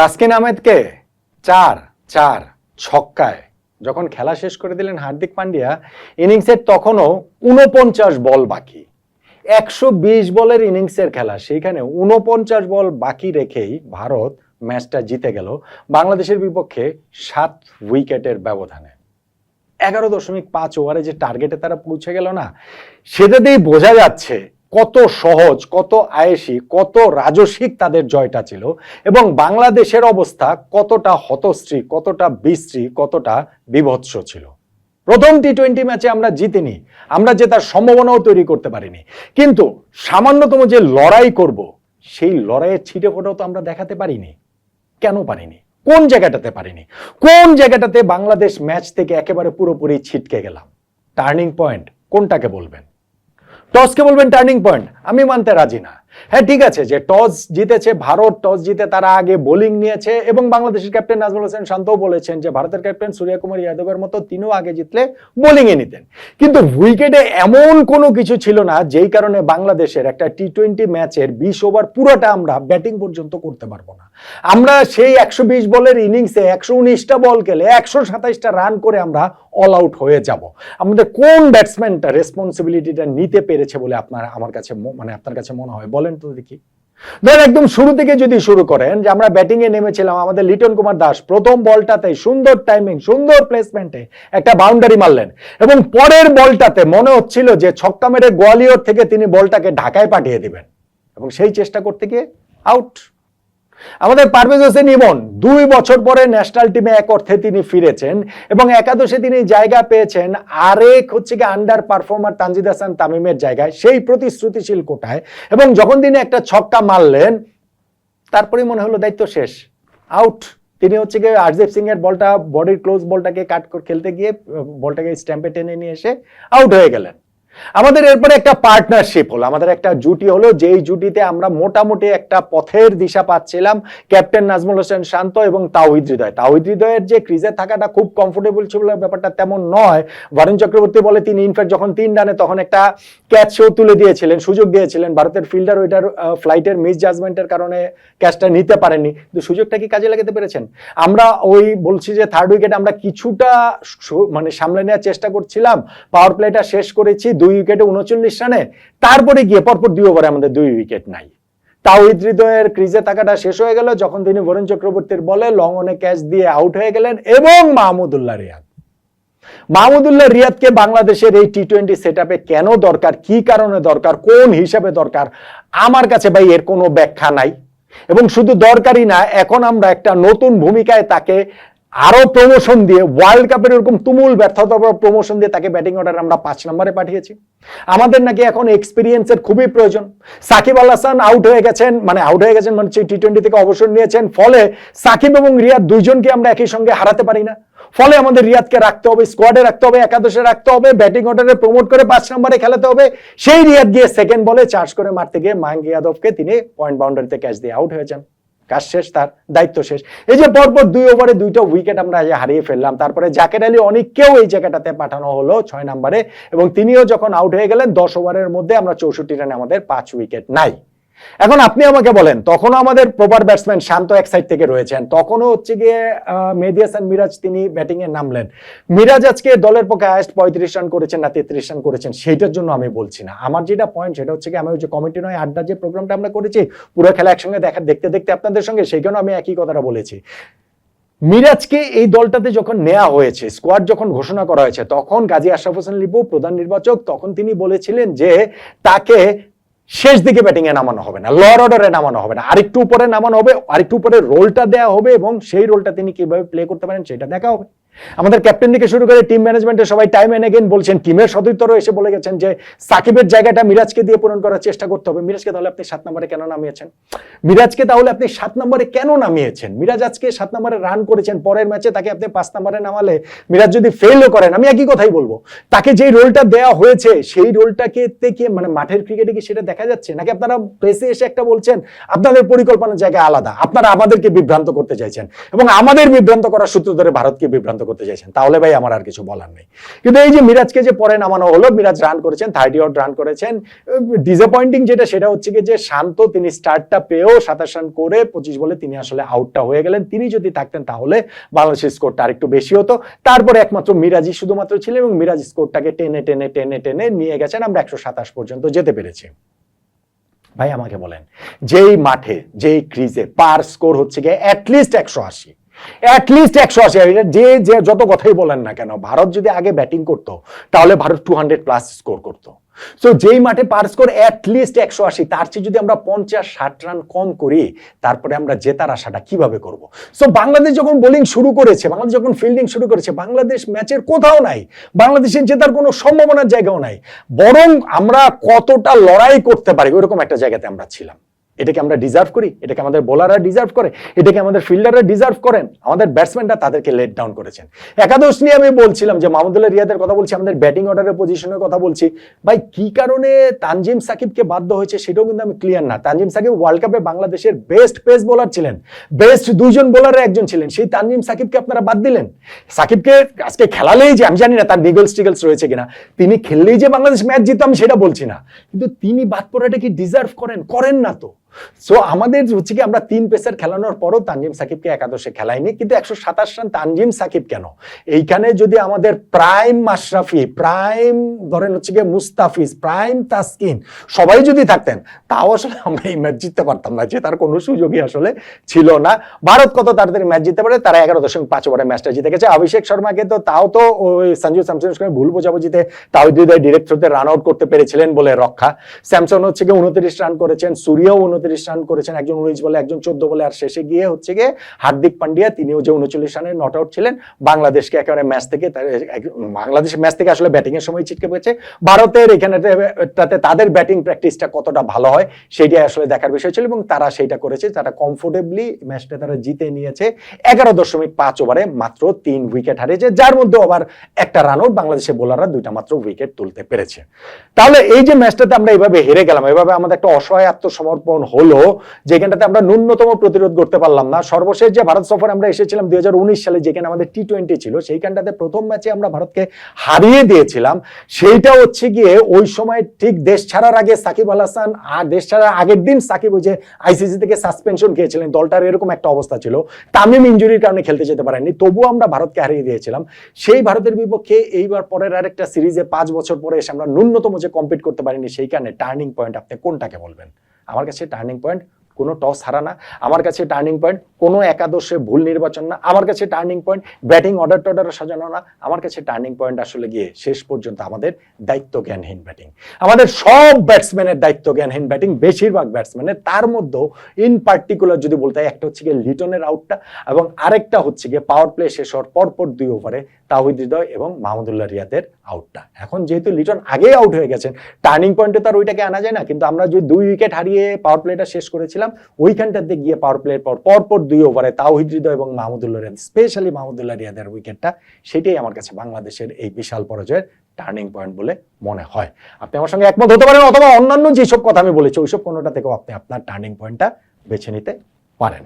তাসকিন আহমেদকে চার চার ছক্কায়। যখন খেলা শেষ করে দিলেন হার্দিক পান্ডিয়া, ইনিংসের তখনও উনপঞ্চাশ বল বাকি। একশো বিশ বলের ইনিংসের খেলা, সেইখানে উনপঞ্চাশ বল বাকি রেখেই ভারত ম্যাচটা জিতে গেল। বাংলাদেশের বিপক্ষে সাত উইকেটের ব্যবধানে। এগারো দশমিক পাঁচ ওভারে যে টার্গেটে তারা পৌঁছে গেল না, সেটাতেই বোঝা যাচ্ছে কত সহজ, কত আয়েসি কত রাজসিক তাদের জয়টা ছিল এবং বাংলাদেশের অবস্থা কতটা হতশ্রী, কতটা বিশ্রী, কতটা বিভৎস ছিল। প্রথম টি টোয়েন্টি ম্যাচে আমরা জিতিনি, আমরা যে তার সম্ভাবনাও তৈরি করতে পারিনি। কিন্তু সামান্যতম যে লড়াই করব, সেই লড়াইয়ের ছিটে ফোটাও তো আমরা দেখাতে পারিনি। কেন পারিনি? কোন জায়গাটাতে পারিনি? কোন জায়গাটাতে বাংলাদেশ ম্যাচ থেকে একেবারে পুরোপুরি ছিটকে গেলাম? টার্নিং পয়েন্ট কোনটাকে বলবেন? টসকে বলবেন টার্নিং পয়েন্ট আমি মানতে রাজি না। হ্যাঁ ঠিক আছে যে টস জিতেছে, ভারত টস জিতে তারা আগে বোলিং নিয়েছে এবং বাংলাদেশের ক্যাপ্টেন নাজমুল হোসেন শান্তও বলেছেন যে ভারতের ক্যাপ্টেন সূর্যকুমার যাদবের মতো তিনিও আগে জিতলে বোলিংয়ে নিতেন। কিন্তু উইকেটে এমন কোনো কিছু ছিল না যেই কারণে বাংলাদেশের একটা টি টোয়েন্টি ম্যাচের বিশ ওভার পুরোটা আমরা ব্যাটিং পর্যন্ত করতে পারব না। আমরা সেই একশো বিশ বলের ইনিংসে একশো উনিশটা বল খেলে একশো সাতাইশটা রান করে আমরা অল আউট হয়ে যাব। আমাদের কোন ব্যাটসম্যানটা রেসপন্সিবিলিটিটা নিতে পেরেছে বলে আপনার, আমার কাছে মানে আপনার কাছে মনে হয়? বলেন তো দেখি। ধরেন একদম শুরু থেকে যদি শুরু করেন, যে আমরা ব্যাটিং এ নেমেছিলাম, আমাদের লিটন কুমার দাস প্রথম বলটাতে সুন্দর টাইমিং সুন্দর প্লেসমেন্টে একটা বাউন্ডারি মারলেন। এবং পরের বলটাতে মনে হচ্ছিল যে ছক্কা মেরে গোয়ালিয়র থেকে তিনি বলটাকে ঢাকায় পাঠিয়ে দিবেন। এবং সেই চেষ্টা করতে গিয়ে আউট আমাদের পারভেজ হোসেন ইমন, দুই বছর পরে ন্যাশনাল টিমে এক অর্থে তিনি ফিরেছেন এবং একাদশে তিনি জায়গা পেয়েছেন আরেক হচ্ছে কি আন্ডার পারফর্মার তানজিদ হাসান তামিমের জায়গায়, সেই প্রতিশ্রুতিশীল কোটায় এবং যখন তিনি একটা ছক্কা মারলেন তারপরে মনে হলো দায়িত্ব শেষ। আউট তিনি হচ্ছে গিয়ে আরজেব সিং এর বলটা বডির ক্লোজ বলটাকে কাট খেলতে গিয়ে, বলটাকে স্ট্যাম্পে টেনে নিয়ে এসে আউট হয়ে গেলেন। আমাদের এরপরে একটা পার্টনারশিপ হলো। আমাদের একটা জুটি হলো, যেই জুটিতে আমরা মোটামুটি একটা পথের দিশা পাচ্ছিলাম, ক্যাপ্টেন নাজমুল হোসেন শান্ত এবং তাওহিদ হৃদয়। তাওহিদ হৃদয়ের যে ক্রিজে থাকাটা খুব কমফোর্টেবল ছিল ব্যাপারটা তেমন নয়। বরুণ চক্রবর্তী বলে তিনি ইনফ্যাক্ট যখন তিন রানে তখন একটা ক্যাচ শো তুলে দিয়েছিলেন, সুযোগ দিয়েছিলেন। ভারতের ফিল্ডার ওইটার ফ্লাইটের মিস জাজমেন্টের কারণে ক্যাচটা নিতে পারেননি। কিন্তু সুযোগটা কি কাজে লাগাতে পেরেছেন? আমরা ওই বলছি যে থার্ড উইকেট আমরা কিছুটা মানে সামলে নেওয়ার চেষ্টা করছিলাম। পাওয়ার প্লেটা শেষ করেছি দুই উইকেটে উনচল্লিশ রানে, তারপরে গিয়ে পরপর দুই ওভারে আমাদের দুই উইকেট নাই। তাওহিদ হৃদয়ের ক্রিজে থাকাটা শেষ হয়ে গেল যখন তিনি বরুণ চক্রবর্তীর বলে লং অনে ক্যাচ দিয়ে আউট হয়ে গেলেন এবং মাহমুদুল্লাহ রিয়াদ। মাহমুদুল্লাহ রিয়াদকে বাংলাদেশের এই টি টোয়েন্টি সেট কেন দরকার, কি কারণে দরকার, কোন হিসাবে দরকার, আমার কাছে ভাই এর কোনো ব্যাখ্যা নাই। এবং শুধু দরকারই না, এখন আমরা একটা নতুন ভূমিকায় তাকে আরও প্রমোশন দিয়ে ওয়ার্ল্ড কাপের এরকম তুমুল ব্যর্থতা প্রমোশন দিয়ে তাকে ব্যাটিং অর্ডার আমরা পাঁচ নম্বরে পাঠিয়েছি। আমাদের নাকি এখন এক্সপিরিয়েন্সের খুবই প্রয়োজন। সাকিব আল হাসান আউট হয়ে গেছেন মানে আউট হয়ে গেছেন মানে টি টোয়েন্টি থেকে অবসর নিয়েছেন, ফলে সাকিব এবং রিয়াদ দুইজনকে আমরা একই সঙ্গে হারাতে পারি না। ফলে আমাদের রিয়াদকে রাখতে হবে স্কোয়াডে রাখতে হবে, একাদশে রাখতে হবে ব্যাটিং অর্ডারে প্রমোট করে পাঁচ নম্বরে খেলাতে হবে। সেই রিয়াদ গিয়ে সেকেন্ড বলে চার্জ করে মারতে গিয়ে মায়াঙ্ক যাদবকে তিনি পয়েন্ট বাউন্ডারিতে ক্যাচ দিয়ে আউট হয়ে যান কাজ শেষ, তার দায়িত্ব শেষ। এই যে পরপর দুই ওভারে দুইটা উইকেট আমরা হারিয়ে ফেললাম, তারপরে জাকের আলী অনেককেও এই জায়গাটাতে পাঠানো হলো ছয় নম্বরে এবং তিনিও যখন আউট হয়ে গেলেন, দশ ওভারের মধ্যে আমরা চৌষট্টি রানে আমাদের পাঁচ উইকেট নাই। এখন আপনি আমাকে বলেন, তখনও আমাদের প্রপার ব্যাটসম্যান শান্ত এক সাইড থেকে রয়েছেন, তখনও হচ্ছে গিয়ে মেহেদী হাসান মিরাজ তিনি ব্যাটিং এ নামলেন। মিরাজ আজকে দলের পক্ষে হায়েস্ট পঁয়ত্রিশ রান করেছেন না তেত্রিশ রান করেছেন, সেইটার জন্য আমি বলছি না। আমার যেটা পয়েন্ট সেটা হচ্ছে কি আমি ওই যে কমিটি নয়, আড্ডা যে প্রোগ্রামটা আমরা করেছি, পুরো খেলা একসঙ্গে দেখা, দেখতে দেখতে আপনাদের সঙ্গে সেইখানেও আমি একই কথাটা বলেছি। মিরাজকে এই দলটাতে যখন নেওয়া হয়েছে স্কোয়াড যখন ঘোষণা করা হয়েছে, তখন গাজী আশরাফ হোসেন লিপু প্রধান নির্বাচক, তখন তিনি বলেছিলেন যে তাকে শেষ দিকে ব্যাটিং এ নামানো হবে না লর অর্ডারে নামানো হবে না। আরেকটু উপরে নামানো হবে, আরেকটু উপরে রোলটা দেওয়া হবে এবং সেই রোলটা তিনি কীভাবে প্লে করতে পারেন সেটা দেখা হবে। আমাদের ক্যাপ্টেন থেকে শুরু করে টিম ম্যানেজমেন্টের সবাই টাইম এন্ড এগেন বলছেন টিমের সতীর্থরও এসে বলে গেছেন যে, সাকিবের জায়গাটা মিরাজকে দিয়ে পূরণ করার চেষ্টা করতে হবে। মিরাজকে তাহলে আপনি সাত নম্বরে কেন নামিয়েছেন? মিরাজকে তাহলে আপনি সাত নম্বরে কেন নামিয়েছেন? মিরাজ আজকে সাত নম্বরে রান করেছেন, পরের ম্যাচে তাকে আপনি পাঁচ নম্বরে নামালে মিরাজ যদি ফেলও করেন, আমি একই কথাই বলব, তাকে যেই রোলটা দেওয়া হয়েছে, সেই রোলটাকে কি মানে মাঠের ক্রিকেটে কি সেটা দেখা যাচ্ছে? নাকি আপনারা প্রেসে এসে একটা বলছেন, আপনাদের পরিকল্পনার জায়গা আলাদা, আপনারা আমাদেরকে বিভ্রান্ত করতে চাইছেন এবং আমাদের বিভ্রান্ত করার সূত্র ধরে ভারতকে বিভ্রান্ত চূড়ান্ত করতে চাইছেন, তাহলে ভাই আমার আর কিছু বলার নেই। কিন্তু এই যে মিরাজকে যে পরে নামানো হলো, মিরাজ রান করেছেন থার্টি আউট রান করেছেন ডিসঅ্যাপয়েন্টিং যেটা, সেটা হচ্ছে কি যে শান্ত তিনি স্টার্টটা পেয়েও সাতাশ রান করে পঁচিশ বলে তিনি আসলে আউটটা হয়ে গেলেন। তিনি যদি থাকতেন তাহলে বাংলাদেশের স্কোরটা আরেকটু বেশি হতো। তারপরে একমাত্র মিরাজই শুধুমাত্র ছিলেন এবং মিরাজ স্কোরটাকে টেনে টেনে টেনে টেনে নিয়ে গেছেন। আমরা একশো সাতাশ পর্যন্ত যেতে পেরেছি। ভাই আমাকে বলেন, যেই মাঠে, যেই ক্রিজে পার স্কোর হচ্ছে গিয়ে অ্যাটলিস্ট একশো আশি। অ্যাটলিস্ট একশো আশি যে যে যত কথাই বলেন না কেন, ভারত যদি আগে ব্যাটিং করতো, তাহলে Bharat two hundred plus score করতো। সো যেই মাঠে পার স্কোর অ্যাটলিস্ট একশো আশি, তার চেয়ে যদি আমরা পঞ্চাশ, ষাট রান কম করি, তারপরে আমরা জেতার আশাটা কীভাবে করব? সো বাংলাদেশ যখন বোলিং শুরু করেছে, বাংলাদেশ যখন ফিল্ডিং শুরু করেছে, বাংলাদেশ ম্যাচের কোথাও নাই, বাংলাদেশের জেতার কোনো সম্ভাবনার জায়গাও নাই। বরং আমরা কতটা লড়াই করতে পারি, ওইরকম একটা জায়গাতে আমরা ছিলাম। এটাকে আমরা ডিজার্ভ করি, এটাকে আমাদের বোলাররা ডিজার্ভ করে, এটাকে আমাদের ফিল্ডাররা ডিজার্ভ করেন। আমাদের ব্যাটসম্যানরা তাদেরকে লেট ডাউন করেছেন। একাদশ নিয়ে আমি বলছিলাম যে মাহমুদুল্লাহ রিয়াদের কথা বলছি, আমাদের ব্যাটিং অর্ডারের পজিশনের কথা বলছি। ভাই, কি কারণে তানজিম সাকিবকে বাধ্য হয়েছে সেটাও কিন্তু আমি ক্লিয়ার না। তানজিম সাকিব ওয়ার্ল্ড কাপে বাংলাদেশের বেস্ট পেস বোলার ছিলেন। বেস্ট দুইজন বোলারের একজন ছিলেন। সেই তানজিম সাকিবকে আপনারা বাদ দিলেন। সাকিবকে আজকে খেলালেই যে, আমি জানি না তার নিগলস টিগলস রয়েছে কিনা। তিনি খেললেই যে বাংলাদেশ ম্যাচ জিতো আমি সেটা বলছি না। কিন্তু তিনি বাদ পড়াটা কি ডিজার্ভ করেন? করেন না তো। সো আমাদের হচ্ছে কি আমরা তিন পেসার খেলানোর পরও তানজিম সাকিবকে একাদশে খেলাইনি, কিন্তু একশো সাতাশ রান তানজিম সাকিব কেন? এইখানে যদি আমাদের প্রাইম মাশরাফি প্রাইম ধরেন হচ্ছে গিয়ে মুস্তাফিজ, প্রাইম তাসকিন সবাই যদি থাকতেন, তাও আসলে আমরা এই ম্যাচ জিততে পারতাম না, যে তার কোনো সুযোগই আসলে ছিল না। ভারত কত তাড়াতাড়ি ম্যাচ জিততে পারে, তারা এগারো দশমিক পাঁচ ওভারে ম্যাচটা জিতে গেছে। অভিষেক শর্মাকে তো তাও তো ওই সঞ্জু স্যামসনের সঙ্গে ভুল বোঝাবুঝিতে তাও ডিরেক্ট থ্রোতে রান আউট করতে পেরেছিলেন বলে রক্ষা। স্যামসন হচ্ছে গিয়ে উনত্রিশ রান করেছেন, সূর্যও উনত্রিশ রান করেছেন একজন উনিশ বলে, একজন চোদ্দ বলে। আর শেষে গিয়ে হচ্ছে গিয়ে হার্দিক পান্ডিয়া, তিনিও যে উনচল্লিশ রানে নট আউট ছিলেন, বাংলাদেশকে একেবারে ম্যাচ থেকে বাংলাদেশ ম্যাচ থেকে আসলে ব্যাটিং এর সময় ছিটকে পেয়েছে ভারতের এখানে তাতে তাদের ব্যাটিং প্র্যাকটিসটা কতটা ভালো হয় সেটাই আসলে দেখার বিষয় ছিল। এবং তারা সেইটা করেছে, তারা কমফোর্টেবলি ম্যাচটা তারা জিতে নিয়েছে এগারো দশমিক পাঁচ ওভারে মাত্র তিন উইকেট হারিয়েছে, যার মধ্যে আবার একটা রান আউট বাংলাদেশের বোলাররা দুইটা মাত্র উইকেট তুলতে পেরেছে। তাহলে এই যে ম্যাচটাতে আমরা এইভাবে হেরে গেলাম, এভাবে আমাদের একটা অসহায় আত্মসমর্পণ হলো যেখানটাতে আমরা ন্যূনতম প্রতিরোধ করতে পারলাম না। সর্বশেষ যে ভারত সফরে আমরা এসেছিলাম দুই সালে, যেখানে আমাদের টি টোয়েন্টি ছিল, সেইখানটাতে প্রথম ম্যাচে আমরা ভারতকে হারিয়ে দিয়েছিলাম। সেইটা হচ্ছে গিয়ে ওই সময় ঠিক দেশ ছাড়ার আগে সাকিব আল হাসান আর দেশ ছাড়ার আগের দিন সাকিব ওই যে আইসিসি থেকে সাসপেনশন খেয়েছিলেন। দলটার এরকম একটা অবস্থা ছিল। তামিম ইঞ্জুরির কারণে খেলতে যেতে পারেননি। তবুও আমরা ভারতকে হারিয়ে দিয়েছিলাম। সেই ভারতের বিপক্ষে এইবার পরের আরেকটা সিরিজে পাঁচ বছর পরে এসে আমরা ন্যূনতম যে কম্পিট করতে পারিনি সেই কারণে টার্নিং পয়েন্ট আপনি কোনটাকে বলবেন? আমার কাছে টার্নিং পয়েন্ট কোনো টস হারা না। আমার কাছে টার্নিং পয়েন্ট কোনো একাদশে ভুল নির্বাচন না। আমার কাছে টার্নিং পয়েন্ট ব্যাটিং অর্ডার টর্ডার সাজানো না। আমার কাছে টার্নিং পয়েন্ট আসলে গিয়ে শেষ পর্যন্ত আমাদের দায়িত্ব জ্ঞানহীন ব্যাটিং আমাদের সব ব্যাটসম্যানের দায়িত্ব জ্ঞানহীন ব্যাটিং বেশিরভাগ ব্যাটসম্যানের তার মধ্যেও ইন পার্টিকুলার যদি বলতে হয়, একটা হচ্ছে গিয়ে লিটনের আউটটা এবং আরেকটা হচ্ছে গিয়ে পাওয়ার প্লে শেষ হওয়ার পরপর দুই ওভারে তাহিদ হৃদয় এবং মাহমুদুল্লাহ রিয়াদের আউটটা এখন যেহেতু লিটন আগেই আউট হয়ে গেছেন টার্নিং পয়েন্টে তার ওইটাকে আনা যায় না। কিন্তু আমরা যে দুই উইকেট হারিয়ে পাওয়ার প্লেটা শেষ করেছিলাম ওইখানটাতে গিয়ে পাওয়ার প্লেয়ের পর, পরপর দুই ওভারে তাওহিদ হৃদয় এবং মাহমুদুল্লাহ রিয়াদ স্পেশালি মাহমুদুল্লাহ রিয়াদের উইকেটটা সেটাই আমার কাছে বাংলাদেশের এই বিশাল পরাজয়ের টার্নিং পয়েন্ট বলে মনে হয়। আপনি আমার সঙ্গে একমত হতে পারেন অথবা অন্যান্য যেসব কথা আমি বলেছি, ওইসব কোনোটা থেকেও আপনি আপনার টার্নিং পয়েন্টটা বেছে নিতে পারেন।